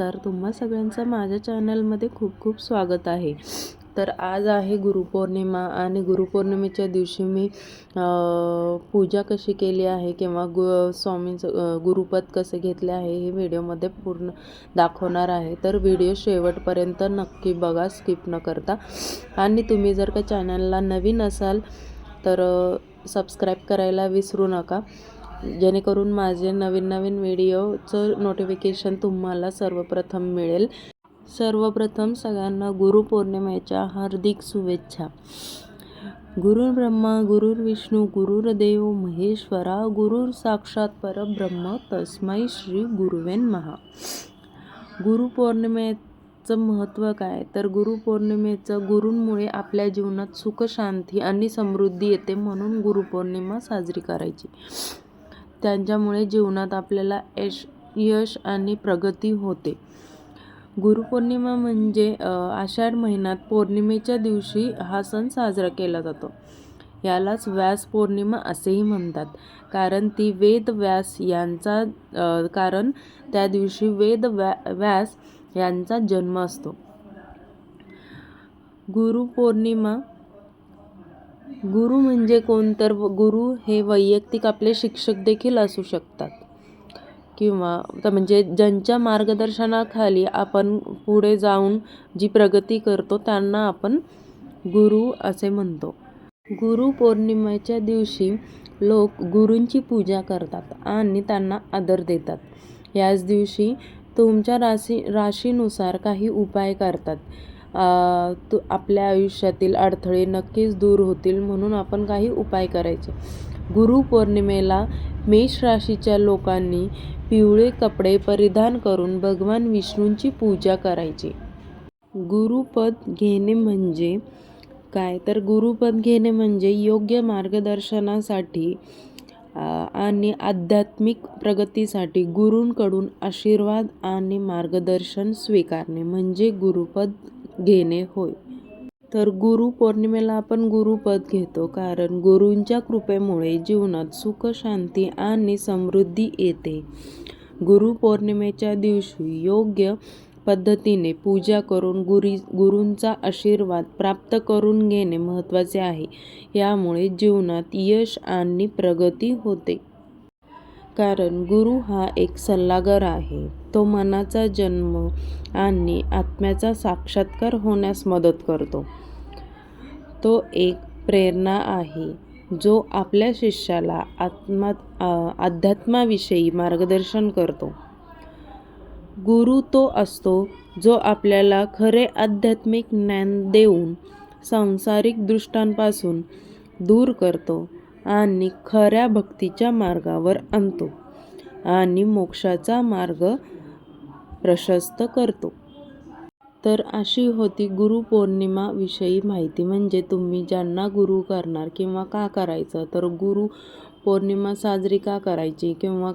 नमस्कार. तुम्हा सगळ्यांचं माझ्या चॅनलमध्ये खूप खूप स्वागत आहे. तर आज आहे गुरुपौर्णिमा आणि गुरुपौर्णिमेच्या दिवशी मी पूजा कशी केली आहे किंवा गु स्वामींचं गुरुपद कसे घेतले आहे हे व्हिडिओमध्ये पूर्ण दाखवणार आहे. तर व्हिडिओ शेवटपर्यंत नक्की बघा स्किप न करता. आणि तुम्ही जर का चॅनलला नवीन असाल तर सबस्क्राईब करायला विसरू नका. जेणेकरून माझे नवीन नवीन व्हिडिओचं नोटिफिकेशन तुम्हाला सर्वप्रथम मिळेल. सर्वप्रथम सगळ्यांना गुरुपौर्णिमेच्या हार्दिक शुभेच्छा. गुरुर् ब्रह्मा गुरुर्विष्णू गुरुर्देव महेश्वरा गुरुर साक्षात परब्रह्म तस्मै श्री गुरुवेन महा गुरुपौर्णिमेचं महत्त्व काय? तर गुरुपौर्णिमेचं गुरूंमुळे आपल्या जीवनात सुख शांती आणि समृद्धी येते म्हणून गुरुपौर्णिमा साजरी करायची. त्यांच्यामुळे जीवनात आपल्याला यश यश आणि प्रगती होते. गुरुपौर्णिमा म्हणजे आषाढ महिन्यात पौर्णिमेच्या दिवशी हा सण साजरा केला जातो. यालाच व्यास पौर्णिमा असेही म्हणतात. कारण ती वेद व्यास यांचा कारण त्या दिवशी वेद व्या व्यास यांचा जन्म असतो. गुरुपौर्णिमा गुरु म्हणजे कोण तर गुरु हे वैयक्तिक आपले शिक्षक देखील असू शकतात. किंवा तर म्हणजे ज्यांच्या मार्गदर्शनाखाली आपण पुढे जाऊन जी प्रगती करतो त्यांना आपण गुरु असे म्हणतो. गुरुपौर्णिमेच्या दिवशी लोक गुरूंची पूजा करतात आणि त्यांना आदर देतात. याच दिवशी तुमच्या राशी राशीनुसार काही उपाय करतात. तू आपल्या आयुष्यातील अडथळे नक्कीच दूर होतील म्हणून आपण काही उपाय करायचे. गुरुपौर्णिमेला मेष राशीच्या लोकांनी पिवळे कपडे परिधान करून भगवान विष्णूंची पूजा करायची. गुरुपद घेणे म्हणजे काय? तर गुरुपद घेणे म्हणजे योग्य मार्गदर्शनासाठी आणि आध्यात्मिक प्रगतीसाठी गुरूंकडून आशीर्वाद आणि मार्गदर्शन स्वीकारणे. म्हणजे गुरुपद घेणे होय. तर गुरु पौर्णिमेला आपण गुरुपद घेतो कारण गुरूंच्या कृपेमुळे जीवनात सुख शांती आणि समृद्धी येते. गुरुपौर्णिमेच्या दिवशी योग्य पद्धतीने पूजा करून गुरी गुरूंचा आशीर्वाद प्राप्त करून घेणे महत्त्वाचे आहे. यामुळे जीवनात यश आणि प्रगती होते. कारण गुरु हा एक सल्लागार आहे. तो मनाचा जन्म आणि आत्म्याचा साक्षात्कार होण्यास मदत करतो. तो एक प्रेरणा आहे जो आपल्या शिष्याला आत्मा अध्यात्माविषयी मार्गदर्शन करतो. गुरु तो असतो जो आपल्याला खरे आध्यात्मिक ज्ञान देऊन सांसारिक दृष्टांपासून दूर करतो. आणि खऱ्या भक्तीच्या मार्गावर आणतो आणि मोक्षाचा मार्ग प्रशस्त करतो. तर अशी होती गुरुपौर्णिमाविषयी माहिती. म्हणजे तुम्ही ज्यांना गुरु करणार किंवा का करायचं तर गुरु पौर्णिमा साजरी का करायची किंवा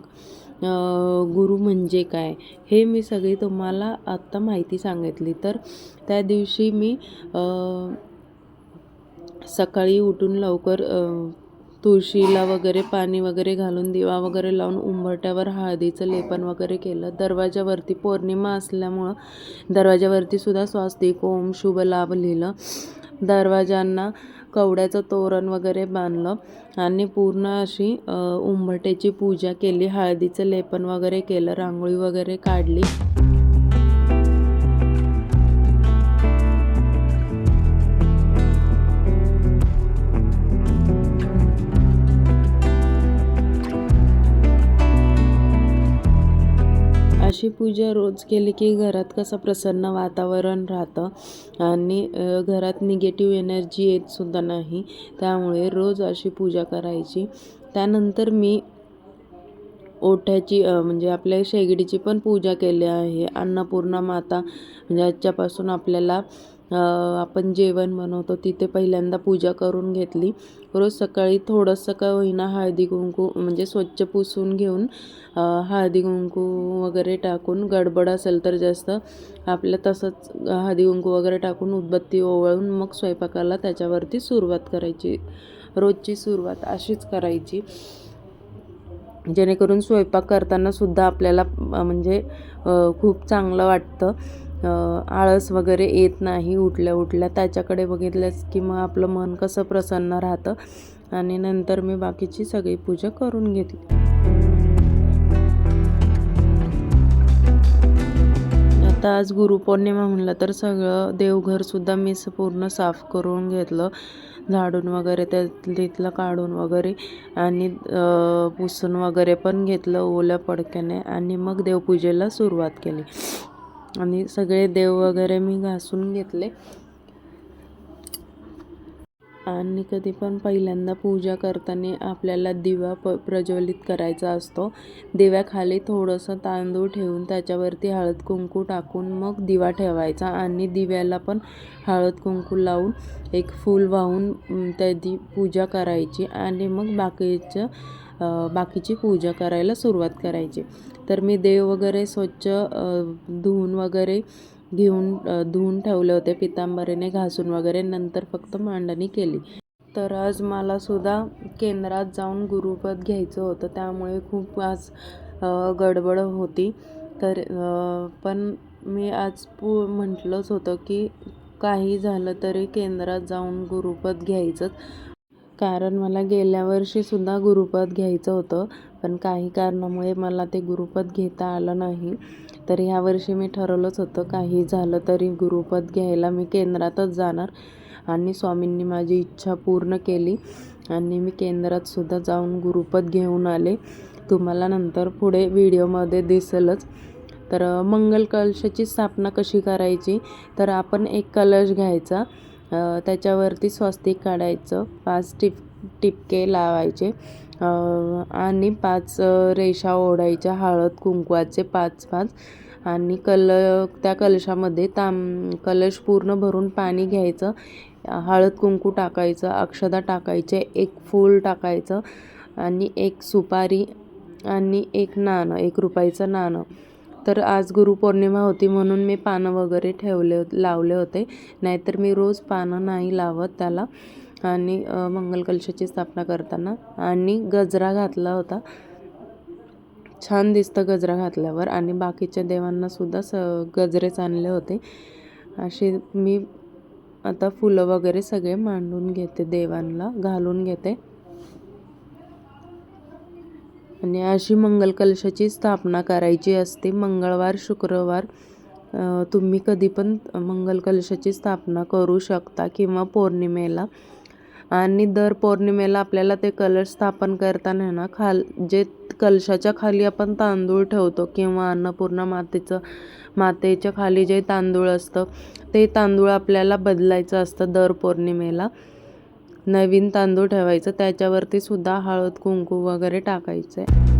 गुरु म्हणजे काय हे मी सगळी तुम्हाला आत्ता माहिती सांगितली. तर त्या दिवशी मी सकाळी उठून लवकर तुळशीला वगैरे पाणी वगैरे घालून दिवा वगैरे लावून उंबरट्यावर हळदीचं लेपन वगैरे केलं. दरवाजावरती पौर्णिमा असल्यामुळं दरवाजावरती सुद्धा स्वास्तिक ओम शुभ लाभ लिहिलं. दरवाजांना कवड्याचं तोरण वगैरे बांधलं आणि पूर्ण अशी उंबरट्याची पूजा केली. हळदीचं लेपन वगैरे केलं. रांगोळी वगैरे काढली. अशी पूजा रोज केली की घरात कसं प्रसन्न वातावरण राहतं आणि घरात निगेटिव्ह एनर्जी येत सुद्धा नाही. त्यामुळे रोज अशी पूजा करायची. त्यानंतर मी ओठ्याची म्हणजे आपल्या शेगडीची पण पूजा केली आहे. अन्नपूर्णा माता म्हणजे ज्याच्यापासून आपल्याला आपण जेवण बनवतो तिथे पहिल्यांदा पूजा करून घेतली. रोज सकाळी थोडंसं का होईना हळदी कुंकू म्हणजे स्वच्छ पुसून घेऊन हळदी कुंकू वगैरे टाकून गडबड असेल तर जास्त आपलं तसंच हळदी कुंकू वगैरे टाकून उदबत्ती ओवाळून मग स्वयंपाकाला त्याच्यावरती सुरुवात करायची. रोजची सुरुवात अशीच करायची. जेणेकरून स्वयंपाक करताना सुद्धा आपल्याला म्हणजे खूप चांगलं वाटतं. आळस वगैरे येत नाही उठल्या उठल्या. त्याच्याकडे बघितलंच की मग आपलं मन कसं प्रसन्न राहतं. आणि नंतर मी बाकीची सगळी पूजा करून घेतली. आता आज गुरुपौर्णिमा म्हणलं तर सगळं देवघरसुद्धा मी पूर्ण साफ करून घेतलं. झाडून वगैरे त्या तिथलं काढून वगैरे आणि पुसून वगैरे पण घेतलं ओल्या पडक्याने. आणि मग देवपूजेला सुरुवात केली. आणि सगळे देव वगैरे मी घासून घेतले. आणि कधी पण पहिल्यांदा पूजा करताना आपल्याला दिवा प प्रज्वलित करायचा असतो. दिव्याखाली थोडंसं तांदूळ ठेवून त्याच्यावरती हळद कुंकू टाकून मग दिवा ठेवायचा आणि दिव्याला पण हळद कुंकू लावून एक फूल वाहून त्याची पूजा करायची आणि मग बाकीचं बाकीची पूजा करायला सुरुवात करायची. तर मी देव वगैरे स्वच्छ धुवून वगैरे घेऊन धुवून ठेवले होते पितांबरीने घासून वगैरे. नंतर फक्त मांडणी केली. तर आज मला सुद्धा केंद्रात जाऊन गुरुपद घ्यायचं होतं. त्यामुळे खूप आज गडबड होती. तर पण मी आज पू म्हटलंच होतं की काही झालं तरी केंद्रात जाऊन गुरुपद घ्यायचंच. कारण मला गेल्या वर्षीसुद्धा गुरुपद घ्यायचं होतं. पण काही कारणामुळे मला ते गुरुपद घेता आलं नाही. तर ह्या वर्षी मी ठरवलंच होतं काही झालं तरी गुरुपद घ्यायला मी केंद्रातच जाणार. आणि स्वामींनी माझी इच्छा पूर्ण केली आणि मी केंद्रातसुद्धा जाऊन गुरुपद घेऊन आले. तुम्हाला नंतर पुढे व्हिडिओमध्ये दिसेलच. तर मंगल कलशाची स्थापना कशी करायची? तर आपण एक कलश घ्यायचा. त्याच्यावरती स्वस्तिक काढायचं. पाच टिप टिपके लावायचे. आणि पाच रेषा ओढायच्या. हळद कुंकवाचे पाच पाच. आणि कल त्या कलशामध्ये ताम कलश पूर्ण भरून पाणी घ्यायचं. हळद कुंकू टाकायचं. अक्षदा टाकायचे एक फूल टाकायचं. आणि एक सुपारी आणि एक नाणं एक रुपयाचं नाणं. तर आज गुरुपौर्णिमा होती म्हणून मी पानं वगैरे ठेवले लावले होते. नाहीतर मी रोज पानं नाही लावत त्याला. आणि मंगल कलशाची स्थापना करताना आणि गजरा घातला होता. छान दिसतं गजरा घातल्यावर आणि बाकीच्या देवांना सुद्धा स गजरेच आणले होते. असे मी आता फुलं वगैरे सगळे मांडून घेते देवांना घालून घेते. आणि अशी मंगल कलशाची स्थापना करायची असते. मंगळवार शुक्रवार तुम्ही कधी पण मंगल कलशाची स्थापना करू शकता किंवा पौर्णिमेला. आणि दर पौर्णिमेला आपल्याला ते कलश स्थापन करताना ना खाल जे कलशाच्या खाली आपण तांदूळ ठेवतो किंवा अन्नपूर्णा मातेचं मातेच्या खाली जे तांदूळ असतं ते तांदूळ आपल्याला बदलायचं असतं दर पौर्णिमेला. नवीन तांदूळ ठेवायचं त्याच्यावरती सुद्धा हळद कुंकू वगैरे टाकायचं. आहे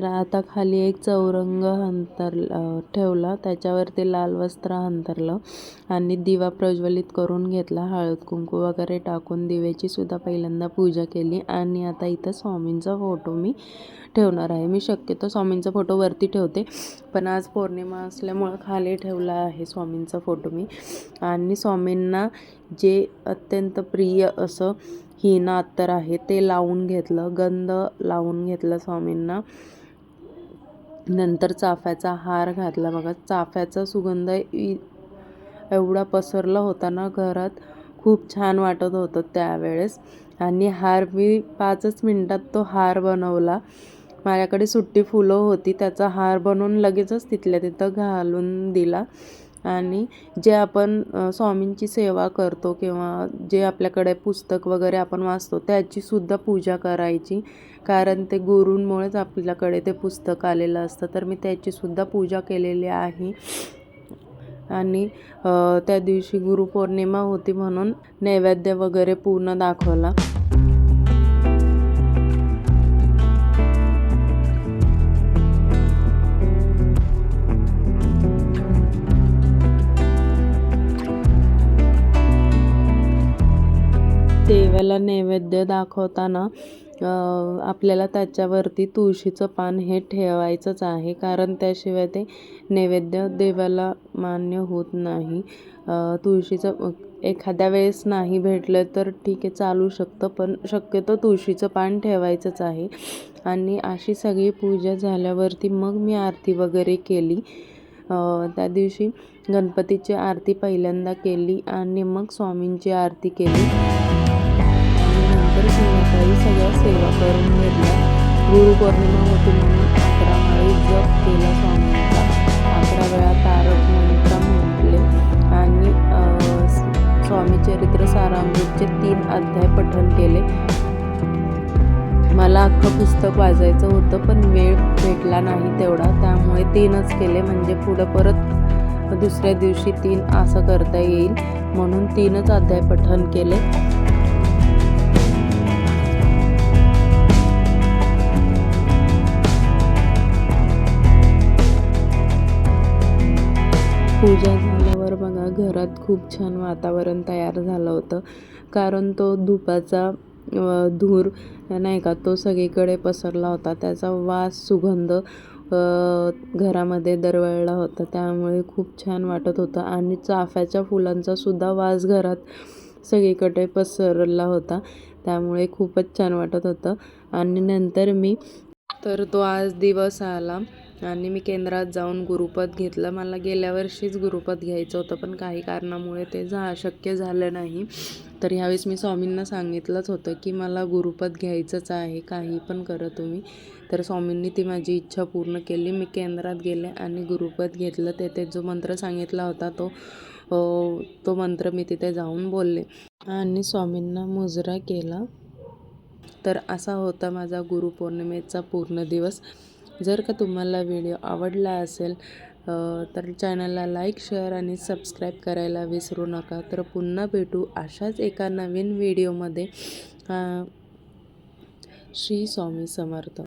तर आता खाली एक चौरंग अंतर ठेवला. त्याच्यावरती लाल वस्त्र अंतरलं आणि दिवा प्रज्वलित करून घेतला. हळद कुंकू वगैरे टाकून दिव्याची सुद्धा पहिल्यांदा पूजा केली. आणि आता इथं स्वामींचा फोटो मी ठेवणार आहे. मी शक्यतो स्वामींचा फोटो वरती ठेवते. पण आज पौर्णिमा असल्यामुळं खाली ठेवला आहे स्वामींचा फोटो मी. आणि स्वामींना जे अत्यंत प्रिय असं हिना अत्तर आहे ते लावून घेतलं. गंध लावून घेतलं स्वामींना. नंतर चाफ्याचा हार घातला. बघा चाफ्याचा सुगंध इ एवढा पसरला होता ना घरात. खूप छान वाटत होतं त्यावेळेस. आणि हार मी पाचच मिनटात तो हार बनवला. माझ्याकडे सुट्टी फुलं होती त्याचा हार बनवून लगेचच तिथल्या तिथं घालून दिला. आणि जे आपण स्वामींची सेवा करतो किंवा जे आपल्याकडे पुस्तक वगैरे आपण वाचतो त्याचीसुद्धा पूजा करायची. कारण ते गुरूंमुळेच आपल्याकडे ते पुस्तक आलेलं असतं. तर मी त्याचीसुद्धा पूजा केलेली आहे. आणि त्या दिवशी गुरुपौर्णिमा होती म्हणून नैवेद्य वगैरे पूर्ण दाखवला. देवाला नैवेद्य दाखवताना आपल्याला त्याच्यावरती तुळशीचं पान हे ठेवायचंच आहे. कारण त्याशिवाय ते नैवेद्य देवाला मान्य होत नाही. तुळशीचं एखाद्या वेळेस नाही भेटलं तर ठीक आहे चालू शकतं. पण शक्यतो तुळशीचं पान ठेवायचंच आहे. आणि अशी सगळी पूजा झाल्यावरती मग मी आरती वगैरे केली. त्या दिवशी गणपतीची आरती पहिल्यांदा केली आणि मग स्वामींची आरती केली. संध्याकाळी सगळ्या सेवा करून घेतल्या गुरुपौर्णिमा होती म्हणून अकरा माळी जप केला स्वामींचा अकरा वेळा तारक मंत्र म्हटले आणि स्वामी चरित्र सारामृतचे तीन अध्याय पठण केले मला अख्खं पुस्तक वाचायचं होतं पण वेळ भेटला नाही तेवढा. त्यामुळे तीनच केले म्हणजे पुढं परत दुसऱ्या दिवशी तीन असं करता येईल म्हणून तीनच अध्याय पठण केले. घरात खूप छान वातावरण तयार झालं होतं. कारण तो धुपाचा धूर नाही का तो सगळीकडे पसरला होता. त्याचा वास सुगंध घरामध्ये दरवळला होता. त्यामुळे खूप छान वाटत होतं. आणि चाफ्याच्या फुलांचा सुद्धा वास घरात सगळीकडे पसरला होता. त्यामुळे खूपच छान वाटत होतं. आणि नंतर मी तर तो आज दिवस आला. आणि मी केंद्रात जाऊन गुरुपद घेतलं. मला गेल्या वर्षीच गुरुपद घ्यायचं होतं पण काही कारणामुळे ते जा शक्य झालं नाही. तर ह्यावेळेस मी स्वामींना सांगितलंच होतं की मला गुरुपद घ्यायचंच आहे काही पण करा तुम्ही. तर स्वामींनी ती माझी इच्छा पूर्ण केली. मी केंद्रात गेले आणि गुरुपद घेतलं. तेथे जो मंत्र सांगितला होता तो तो मंत्र मी तिथे जाऊन बोलले. आणि स्वामींना मुजरा केला. तर असा होता माझा गुरुपौर्णिमेचा पूर्ण दिवस. जर का तुम्हाला व्हिडिओ आवडला असेल तर चॅनलला लाईक शेअर आणि सबस्क्राईब करायला विसरू नका. तर पुन्हा भेटू अशाच एका नवीन व्हिडिओमध्ये. श्री स्वामी समर्थ.